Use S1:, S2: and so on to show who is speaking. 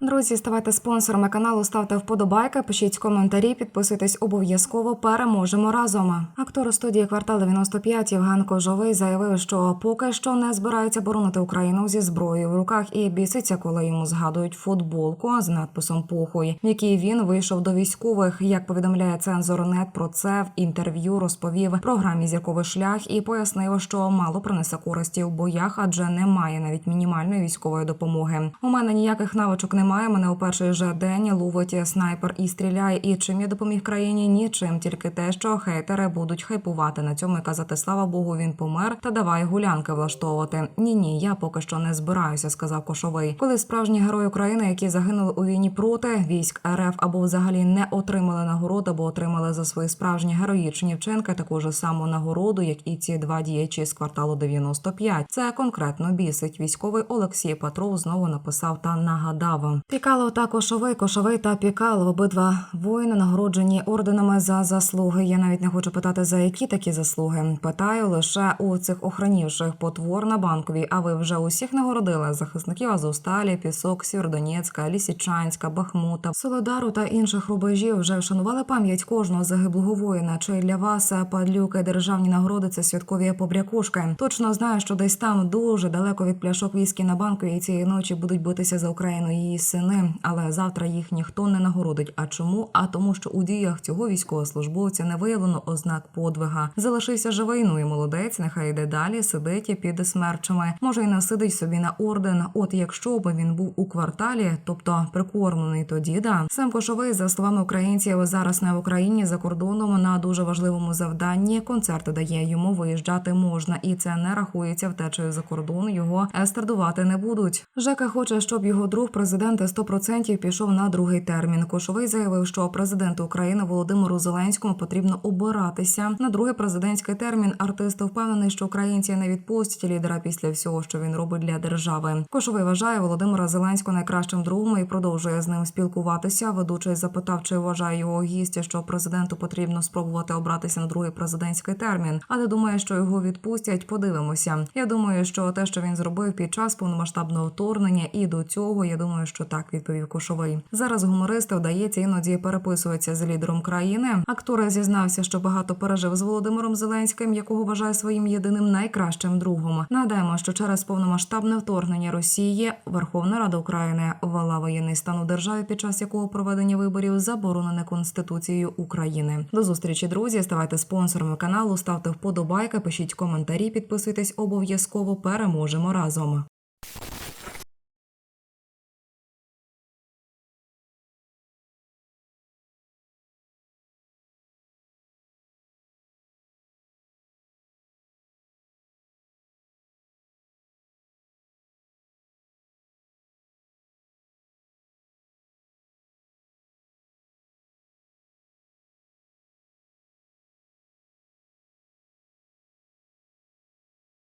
S1: Друзі, ставайте спонсорами каналу, ставте вподобайки, пишіть коментарі, підписуйтесь обов'язково. Переможемо разом. Актор студії квартал 95 Євген Кожовий заявив, що поки що не збирається боронити Україну зі зброєю в руках і біситься, коли йому згадують футболку з надписом Похуй, в якій він вийшов до військових. Як повідомляє цензор нет про це в інтерв'ю, розповів програмі Зірковий шлях і пояснив, що мало принесе користі в боях, адже немає навіть мінімальної військової допомоги. У мене ніяких навичок немає. Мене у перший же день ловить снайпер і стріляє. І чим я допоміг країні? Нічим, тільки те, що хейтери будуть хайпувати на цьому і казати слава Богу, він помер та давай гулянки влаштовувати. Ні, ні, я поки що не збираюся, сказав Кошовий. Коли справжні герої України, які загинули у війні проти військ РФ або взагалі не отримали нагород, або отримали за свої справжні героїчні вчинки таку ж саму нагороду, як і ці два діячі з кварталу 95. Це конкретно бісить. Військовий Олексій Петров знову написав та нагадав. Пікало та Кошовий, Кошовий та Пікало. Обидва воїни нагороджені орденами за заслуги. Я навіть не хочу питати за які такі заслуги. Питаю лише у цих охранівших потвор на банковій. А ви вже усіх нагородили захисників Азовсталі, Пісок, Сєвєродонецька, Лісічанська, Бахмута, Солодару та інших рубежів. Вже вшанували пам'ять кожного загиблого воїна. Чи для вас падлюки державні нагороди це святкові побрякушки? Точно знаю, що десь там дуже далеко від пляшок віскі на банку і цієї ночі будуть битися за Україну її сини. Але завтра їх ніхто не нагородить. А чому? А тому, що у діях цього військовослужбовця не виявлено ознак подвига. Залишився живий, ну і молодець. Нехай йде далі, сидить і під смерчами. Може й насидить собі на орден. От якщо би він був у кварталі, тобто прикормлений, тоді да сам Кошовий, за словами українців, зараз не в Україні за кордоном на дуже важливому завданні. Концерти дає йому виїжджати можна, і це не рахується втечею за кордон. Його естрадувати не будуть. Жека хоче, щоб його друг президент 100% пішов на другий термін. Кошовий заявив, що президенту України Володимиру Зеленському потрібно обиратися на другий президентський термін. Артист впевнений, що українці не відпустять лідера після всього, що він робить для держави. Кошовий вважає Володимира Зеленського найкращим другом і продовжує з ним спілкуватися. Ведучий запитав, чи вважає його гість, що президенту потрібно спробувати обратися на другий президентський термін, але думає, що його відпустять. Подивимося. Я думаю, що те, що він зробив під час повномасштабного вторгнення, і до цього я думаю, що так відповів Кошовий. Зараз гуморист вдається іноді переписується з лідером країни. Актор зізнався, що багато пережив з Володимиром Зеленським, якого вважає своїм єдиним найкращим другом. Нагадаємо, що через повномасштабне вторгнення Росії Верховна Рада України ввела воєнний стан у державі, під час якого проведення виборів заборонене Конституцією України. До зустрічі, друзі. Ставайте спонсорами каналу, ставте вподобайки, пишіть коментарі, підписуйтесь обов'язково. Переможемо разом.